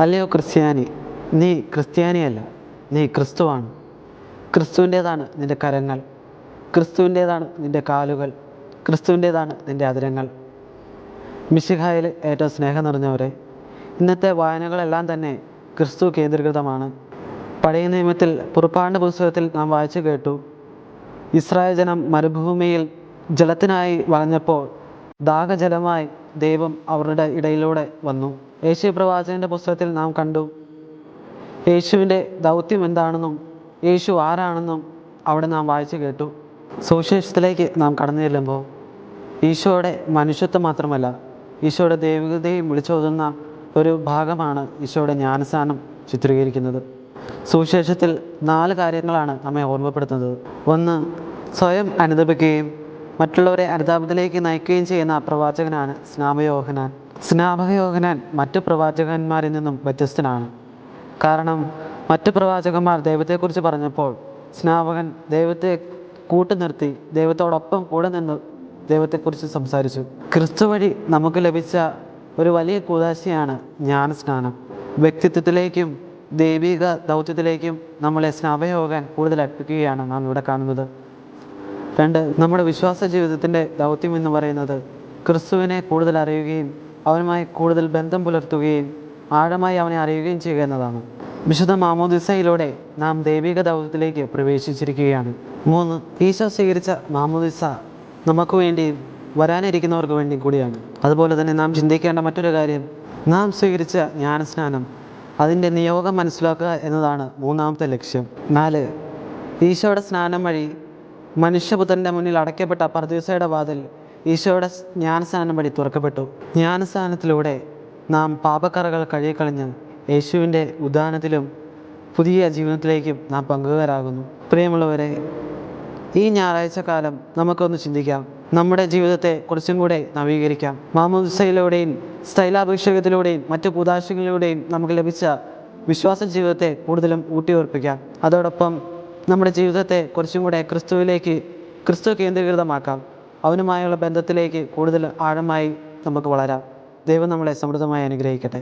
അല്ലയോ ക്രിസ്ത്യാനി? നീ ക്രിസ്ത്യാനിയല്ല നീ ക്രിസ്തുവാണ്. ക്രിസ്തുവിന്റേതാണ് നിന്റെ കരങ്ങൾ. ക്രിസ്തുവിന്റേതാണ് നിന്റെ കാലുകൾ. ക്രിസ്തുവിന്റേതാണ് നിന്റെ അതിരങ്ങൾ. മിശിഹായിൽ ഏറ്റവും സ്നേഹം നിറഞ്ഞവരെ ഇന്നത്തെ വായനകളെല്ലാം തന്നെ ക്രിസ്തു കേന്ദ്രീകൃതമാണ്. പഴയ നിയമത്തിൽ പുറപ്പാണ്ട് പുസ്തകത്തിൽ നാം വായിച്ചു കേട്ടു ഇസ്രായേൽ ജനം മരുഭൂമിയിൽ ജലത്തിനായി വളഞ്ഞപ്പോൾ ദാഹജലമായി ദൈവം അവരുടെ ഇടയിലൂടെ വന്നു. യേശു പ്രവാചകന്റെ പുസ്തകത്തിൽ നാം കണ്ടു. യേശുവിന്റെ ദൗത്യം എന്താണെന്നും യേശു ആരാണെന്നും അവിടെ നാം വായിച്ചു കേട്ടു. സുവിശേഷത്തിലേക്ക് നാം കടന്നു ചെല്ലുമ്പോൾ ഈശോയുടെ മനുഷ്യത്വം മാത്രമല്ല ഈശോയുടെ ദൈവികതയും വിളിച്ചോതുന്ന ഒരു ഭാഗമാണ് ഈശോയുടെ ജ്ഞാനസ്ഥാനം ചിത്രീകരിക്കുന്നത്. സുവിശേഷത്തിൽ നാല് കാര്യങ്ങളാണ് നമ്മെ ഓർമ്മപ്പെടുത്തുന്നത്. ഒന്ന് സ്വയം അനുദപിക്കുകയും മറ്റുള്ളവരെ അനുതാപത്തിലേക്ക് നയിക്കുകയും ചെയ്യുന്ന പ്രവാചകനാണ് സ്നാപയോഹനാൻ സ്നാപകയോഹനാൻ മറ്റു പ്രവാചകന്മാരിൽ നിന്നും വ്യത്യസ്തനാണ്. കാരണം മറ്റു പ്രവാചകന്മാർ ദൈവത്തെക്കുറിച്ച് പറഞ്ഞപ്പോൾ സ്നാപകൻ ദൈവത്തെ കൂട്ടുനിർത്തി ദൈവത്തോടൊപ്പം കൂടെ നിന്ന് ദൈവത്തെക്കുറിച്ച് സംസാരിച്ചു. ക്രിസ്തു വഴി നമുക്ക് ലഭിച്ച ഒരു വലിയ കൂതാശയാണ് ജ്ഞാനസ്നാനം. വ്യക്തിത്വത്തിലേക്കും ദൈവിക ദൗത്യത്തിലേക്കും നമ്മളെ സ്നാപയോഗൻ കൂടുതൽ അടുപ്പിക്കുകയാണ് നാം ഇവിടെ കാണുന്നത്. രണ്ട് നമ്മുടെ വിശ്വാസ ജീവിതത്തിന്റെ ദൗത്യം എന്ന് പറയുന്നത് ക്രിസ്തുവിനെ കൂടുതൽ അറിയുകയും അവനുമായി കൂടുതൽ ബന്ധം പുലർത്തുകയും ആഴമായി അവനെ അറിയുകയും ചെയ്യുക എന്നതാണ്. വിശുദ്ധ മാമോദിസയിലൂടെ നാം ദൈവിക ദൗത്യത്തിലേക്ക് പ്രവേശിച്ചിരിക്കുകയാണ്. മൂന്ന് ഈശോ സ്വീകരിച്ച മാമോദിസ നമുക്ക് വേണ്ടി വരാനിരിക്കുന്നവർക്ക് വേണ്ടി കൂടിയാണ്. അതുപോലെ തന്നെ നാം ചിന്തിക്കേണ്ട മറ്റൊരു കാര്യം നാം സ്വീകരിച്ച ജ്ഞാനസ്നാനം അതിന്റെ നിയോഗം മനസ്സിലാക്കുക എന്നതാണ് മൂന്നാമത്തെ ലക്ഷ്യം. നാല് ഈശോയുടെ സ്നാനം വഴി മനുഷ്യപുത്രന്റെ മുന്നിൽ അടയ്ക്കപ്പെട്ട പർദീസയുടെ വാതിൽ ഈശോയുടെ ജ്ഞാനസ്നാനം വഴി തുറക്കപ്പെട്ടു. ജ്ഞാനസ്നാനത്തിലൂടെ നാം പാപക്കറകൾ കഴുകിക്കളഞ്ഞ് യേശുവിന്റെ ഉദാനത്തിലും പുതിയ ജീവിതത്തിലേക്കും നാം പങ്കുകാരാകുന്നു. പ്രിയമുള്ളവരെ ഈ ഞായറാഴ്ച കാലം നമുക്കൊന്ന് ചിന്തിക്കാം. നമ്മുടെ ജീവിതത്തെ കുറച്ചും കൂടെ നവീകരിക്കാം. മാമോദിസയിലൂടെയും സ്ഥൈലാഭിഷേകത്തിലൂടെയും മറ്റു കൂതാശകളിലൂടെയും നമുക്ക് ലഭിച്ച വിശ്വാസ ജീവിതത്തെ കൂടുതലും ഊട്ടിയുറപ്പിക്കാം. അതോടൊപ്പം നമ്മുടെ ജീവിതത്തെ കുറച്ചും കൂടെ ക്രിസ്തുവിലേക്ക് ക്രിസ്തു കേന്ദ്രീകൃതമാക്കാം. അവനുമായുള്ള ബന്ധത്തിലേക്ക് കൂടുതൽ ആഴമായി നമുക്ക് വളരാം. ദൈവം നമ്മളെ സമൃദ്ധമായി അനുഗ്രഹിക്കട്ടെ.